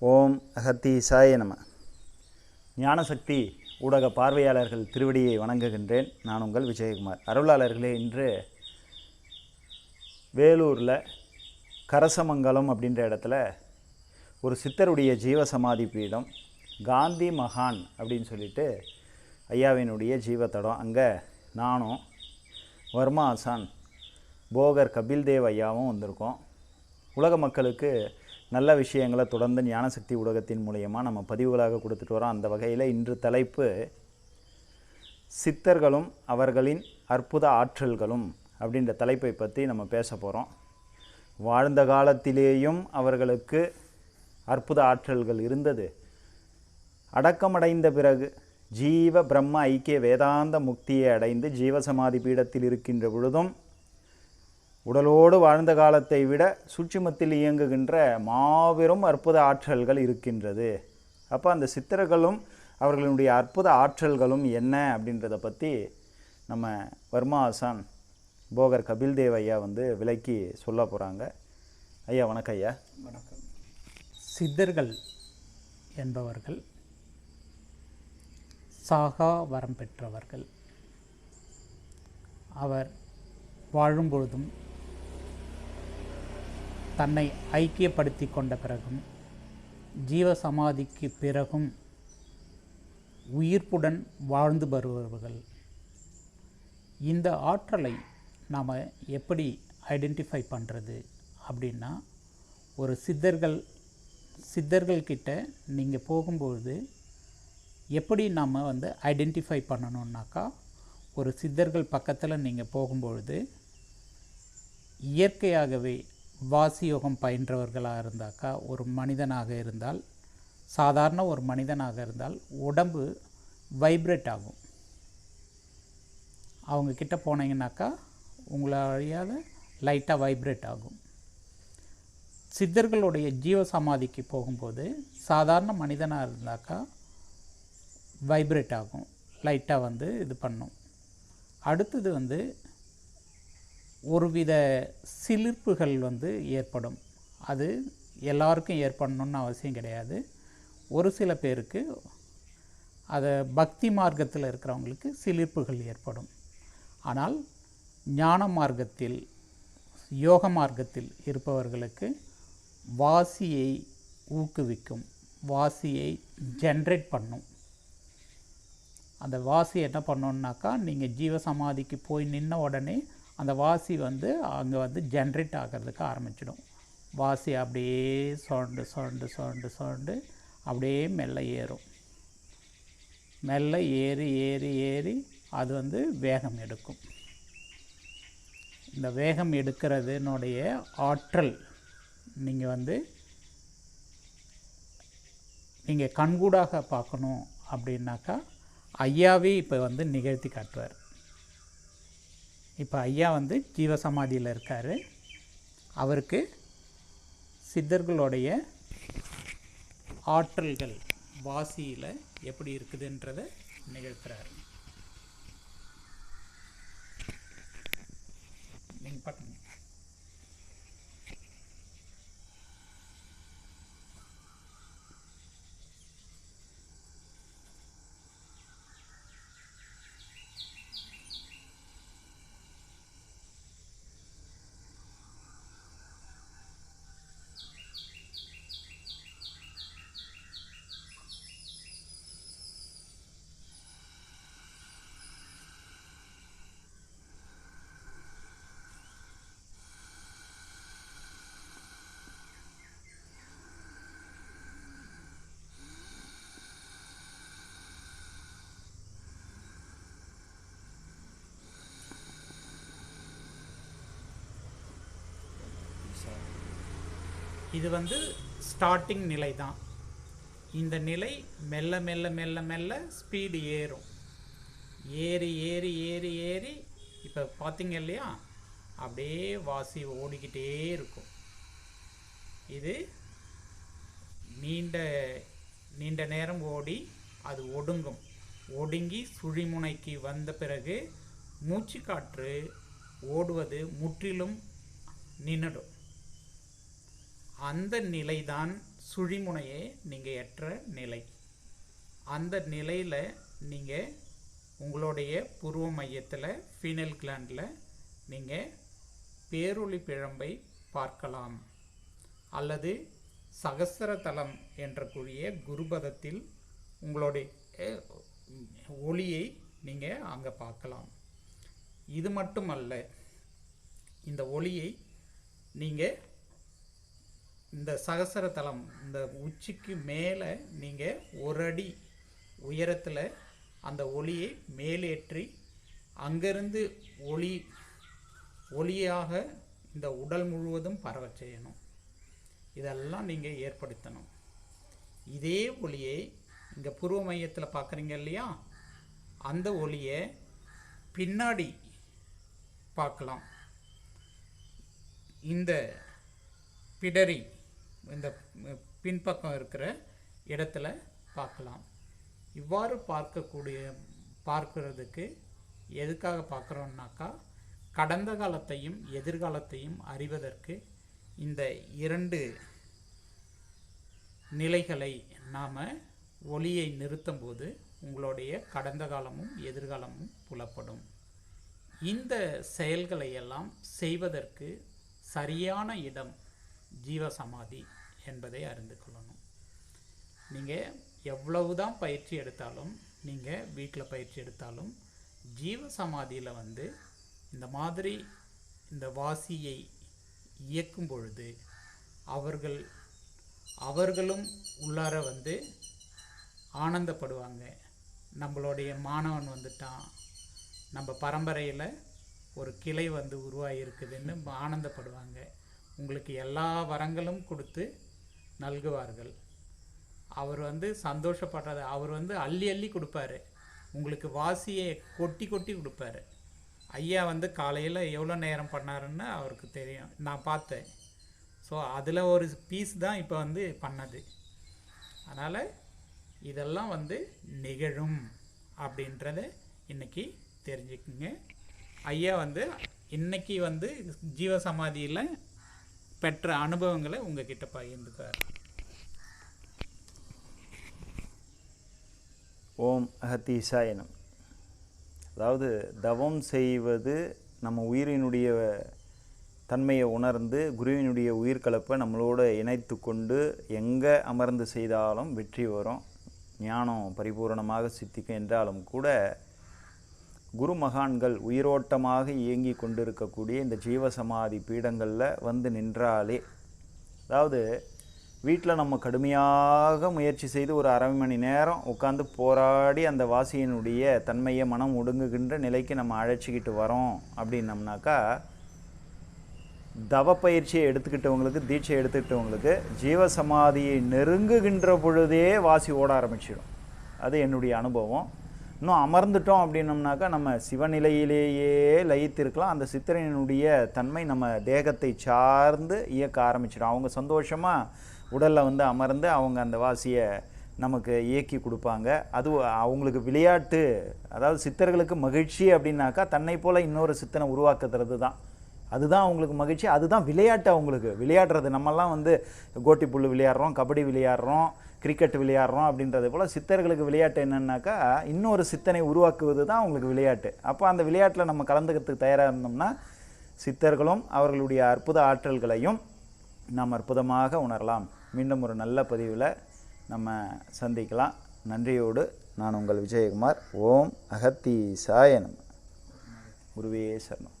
ஓம் அகத்தி சாய நம. ஞானசக்தி ஊடக பார்வையாளர்கள் திருவடியை வணங்குகின்றேன். நான் உங்கள் விஜயகுமார். அருளாளர்களே இன்று வேலூரில் கரசமங்கலம் அப்படின்ற இடத்துல ஒரு சித்தருடைய ஜீவசமாதி பீடம் காந்தி மகான் அப்படின்னு சொல்லிட்டு ஐயாவினுடைய ஜீவத்தடம். அங்கே நானும் வர்மா ஆசான் போகர் கபில்தேவ் ஐயாவும் வந்திருக்கோம். உலக மக்களுக்கு நல்ல விஷயங்களை தொடர்ந்து ஞானசக்தி ஊடகத்தின் மூலயமா நம்ம பதிவுகளாக கொடுத்துட்டு வரோம். அந்த வகையில் இன்று தலைப்பு சித்தர்களும் அவர்களின் அற்புத ஆற்றல்களும் அப்படின்ற தலைப்பை பற்றி நம்ம பேச போகிறோம் வாழ்ந்த காலத்திலேயும் அவர்களுக்கு அற்புத ஆற்றல்கள் இருந்தது. அடக்கமடைந்த பிறகு ஜீவ பிரம்ம ஐக்கிய வேதாந்த முக்தியை அடைந்து ஜீவசமாதி பீடத்தில் இருக்கின்ற பொழுதும் உடலோடு வாழ்ந்த காலத்தை விட சூட்சுமத்தில் இயங்குகின்ற மாபெரும் அற்புத ஆற்றல்கள் இருக்கின்றது. அப்போ அந்த சித்தர்களும் அவர்களுடைய அற்புத ஆற்றல்களும் என்ன அப்படின்றத பற்றி நம்ம வர்மா ஆசான் போகர் கபில்தேவ் ஐயா வந்து விலக்கி சொல்ல போகிறாங்க ஐயா வணக்கம் ஐயா. வணக்கம். சித்தர்கள் என்பவர்கள் சாகா வரம் பெற்றவர்கள். அவர் வாழும்பொழுதும் தன்னை ஐக்கியப்படுத்தி கொண்ட பிறகும் ஜீவசமாதிக்கு பிறகும் உயிர்ப்புடன் வாழ்ந்து வருபவர்கள். இந்த ஆற்றலை நாம் எப்படி ஐடென்டிஃபை பண்ணுறது அப்படின்னா ஒரு சித்தர்கள் சித்தர்கள்கிட்ட நீங்கள் போகும்பொழுது எப்படி நாம் வந்து ஐடென்டிஃபை பண்ணணுன்னாக்கா ஒரு சித்தர்கள் பக்கத்தில் நீங்கள் போகும்பொழுது இயற்கையாகவே வாசி யோகம் பயின்றவர்களாக இருந்தாக்கா ஒரு மனிதனாக இருந்தால் சாதாரண ஒரு மனிதனாக இருந்தால் உடம்பு வைப்ரேட் ஆகும். அவங்கக்கிட்ட போனீங்கன்னாக்கா லைட்டாக வைப்ரேட் ஆகும். சித்தர்களுடைய ஜீவ சமாதிக்கு போகும்போது சாதாரண மனிதனாக இருந்தாக்கா வைப்ரேட் ஆகும். லைட்டாக வந்து இது பண்ணும். அடுத்தது வந்து ஒருவித சிலிர்ப்புகள் வந்து ஏற்படும். அது எல்லாருக்கும் ஏற்படணும்னு அவசியம் கிடையாது. ஒரு சில பேருக்கு அதை பக்தி மார்க்கத்தில் இருக்கிறவங்களுக்கு சிலிர்ப்புகள் ஏற்படும். ஆனால் ஞான மார்க்கத்தில் யோக மார்க்கத்தில் இருப்பவர்களுக்கு வாசியை ஊக்குவிக்கும். வாசியை ஜென்ரேட் பண்ணும். அந்த வாசி என்ன பண்ணோன்னாக்கா நீங்கள் ஜீவசமாதிக்கு போய் நின்ன உடனே அந்த வாசி வந்து அங்கே வந்து ஜென்ரேட் ஆகிறதுக்கு ஆரம்பிச்சிடும். வாசி அப்படியே சுரண்டு சுரண்டு சுரண்டு சுரண்டு அப்படியே மெல்ல ஏறும். மெல்ல ஏறி ஏறி ஏறி அது வந்து வேகம் எடுக்கும். இந்த வேகம் எடுக்கிறதுனுடைய ஆற்றல் நீங்கள் வந்து நீங்கள் கண்கூடாக பார்க்கணும் அப்படின்னாக்கா ஐயாவே இப்போ வந்து நிகழ்த்தி காட்டுவார். இப்போ ஐயா வந்து ஜீவசமாதியில் இருக்கார். அவருக்கு சித்தர்களுடைய ஆற்றல்கள் வாசியில் எப்படி இருக்குதுன்றதை நிகழ்த்துறாரு. நீங்கள் பார்க்கணும் இது வந்து ஸ்டார்டிங் நிலை தான் இந்த நிலை மெல்ல மெல்ல மெல்ல மெல்ல ஸ்பீடு ஏறும். ஏறி ஏறி ஏறி ஏறி இப்போ பார்த்தீங்க இல்லையா? அப்படியே வாசி ஓடிக்கிட்டே இருக்கும். இது நீண்ட நீண்ட நேரம் ஓடி அது ஒடுங்கும். ஒடுங்கி சுழிமுனைக்கு வந்த பிறகு மூச்சு காற்று ஓடுவது முற்றிலும் நின்றுடும் அந்த நிலைதான் சுழிமுனையை நீங்கள் எற்ற நிலை. அந்த நிலையில் நீங்கள் உங்களுடைய புருவ மையத்தில் ஃபீனல் கிளாண்டில் நீங்கள் பேரொளி பிழம்பை பார்க்கலாம். அல்லது சகஸ்திரதலம் என்ற கூடிய குருபதத்தில் உங்களுடைய ஒளியை நீங்கள் அங்கே பார்க்கலாம். இது மட்டுமல்ல இந்த ஒளியை நீங்கள் இந்த சகசரதலம் இந்த உச்சிக்கு மேலே நீங்கள் ஒரு அடி உயரத்தில் அந்த ஒளியை மேலேற்றி அங்கேருந்து ஒளி ஒளியாக இந்த உடல் முழுவதும் பரவ செய்யணும். இதெல்லாம் நீங்கள் ஏற்படுத்தணும். இதே ஒளியை இங்கே பூர்வ மையத்தில் பார்க்குறீங்க இல்லையா? அந்த ஒளியை பின்னாடி பார்க்கலாம் இந்த பிடரி இந்த பின்பக்கம் இருக்கிற இடத்துல பார்க்கலாம். இவ்வாறு பார்க்கக்கூடிய பார்க்கிறதுக்கு எதுக்காக பார்க்குறோம்னாக்கா கடந்த காலத்தையும் எதிர்காலத்தையும் அறிவதற்கு இந்த இரண்டு நிலைகளை நாம் ஒளியை நிறுத்தும்போது உங்களுடைய கடந்த காலமும் எதிர்காலமும் புலப்படும். இந்த செயல்களை எல்லாம் செய்வதற்கு சரியான இடம் ஜீவசமாதி என்பதை அறிந்து கொள்ளணும். நீங்கள் எவ்வளவு தான் பயிற்சி எடுத்தாலும் நீங்கள் வீட்டில் பயிற்சி எடுத்தாலும் ஜீவசமாதியில் வந்து இந்த மாதிரி இந்த வாசியை இயக்கும் பொழுது அவர்கள் அவர்களும் உள்ளார வந்து ஆனந்தப்படுவாங்க. நம்மளுடைய மாணவன் வந்துட்டான். நம்ம பரம்பரையில் ஒரு கிளை வந்து உருவாகியிருக்குதுன்னு ஆனந்தப்படுவாங்க. உங்களுக்கு எல்லா வரங்களும் கொடுத்து நல்குவார்கள். அவர் வந்து சந்தோஷப்படுறது அவர் வந்து அள்ளி அள்ளி கொடுப்பாரு. உங்களுக்கு வாசியை கொட்டி கொட்டி கொடுப்பாரு. ஐயா வந்து காலையில் எவ்வளோ நேரம் பண்ணாருன்னு அவருக்கு தெரியும். நான் பார்த்தேன். ஸோ அதில் ஒரு பீஸ் தான் இப்போ வந்து பண்ணது. அதனால் இதெல்லாம் வந்து நிகழும் அப்படின்றத இன்றைக்கி தெரிஞ்சுக்குங்க. ஐயா வந்து இன்னைக்கு வந்து ஜீவசமாதியில் பெற்ற அனுபவங்களை உங்ககிட்ட பகிர்ந்துக்கார் ஓம் அகத்தீசாயனம் அதாவது தவம் செய்வது நம்ம உயிரினுடைய தன்மையை உணர்ந்து குருவினுடைய உயிர்கலப்பை நம்மளோட இணைத்து கொண்டு எங்கே அமர்ந்து செய்தாலும் வெற்றி வரும். ஞானம் பரிபூரணமாக சித்திக்கும் என்றாலும் கூட குரு மகான்கள் உயிரோட்டமாக இயங்கி கொண்டிருக்கக்கூடிய இந்த ஜீவசமாதி பீடங்களில் வந்து நின்றாலே. அதாவது வீட்டில் நம்ம கடுமையாக முயற்சி செய்து ஒரு அரை மணி நேரம் உட்காந்து போராடி அந்த வாசியினுடைய தன்மையை மனம் ஒடுங்குகின்ற நிலைக்கு நம்ம அழைச்சிக்கிட்டு வரோம் அப்படின்னம்னாக்கா தவ பயிற்சியை எடுத்துக்கிட்டவங்களுக்கு தீட்சை எடுத்துக்கிட்டவங்களுக்கு ஜீவசமாதியை நெருங்குகின்ற பொழுதே வாசி ஓட ஆரம்பிச்சிடும். அது என்னுடைய அனுபவம். இன்னும் அமர்ந்துட்டோம் அப்படின்னம்னாக்கா நம்ம சிவநிலையிலேயே லயித்திருக்கலாம். அந்த சித்திரனுடைய தன்மை நம்ம தேகத்தை சார்ந்து இயக்க ஆரம்பிச்சிடும். அவங்க சந்தோஷமாக உடலில் வந்து அமர்ந்து அவங்க அந்த வாசியை நமக்கு இயக்கி கொடுப்பாங்க. அது அவங்களுக்கு விளையாட்டு அதாவது சித்தர்களுக்கு மகிழ்ச்சி அப்படின்னாக்கா தன்னை போல் இன்னொரு சித்தனை உருவாக்குறது தான். அதுதான் அவங்களுக்கு மகிழ்ச்சி. அதுதான் விளையாட்டு அவங்களுக்கு. விளையாடுறது. நம்மலாம் வந்து கோட்டி புல் விளையாடுறோம் கபடி விளையாடுறோம். கிரிக்கெட் விளையாடுறோம் அப்படின்றது போல் சித்தர்களுக்கு விளையாட்டு என்னென்னாக்கா இன்னொரு சித்தனை உருவாக்குவது தான் அவங்களுக்கு விளையாட்டு. அப்போ அந்த விளையாட்டில் நம்ம கலந்துக்கிறதுக்கு தயாராக இருந்தோம்னா சித்தர்களும் அவர்களுடைய அற்புத ஆற்றல்களையும் நாம் அற்புதமாக உணரலாம். மீண்டும் ஒரு நல்ல பதிவில் நம்ம சந்திக்கலாம். நன்றியோடு நான் உங்கள் விஜயகுமார். ஓம் அகத்தி சாயனம் குருவே சரணம்.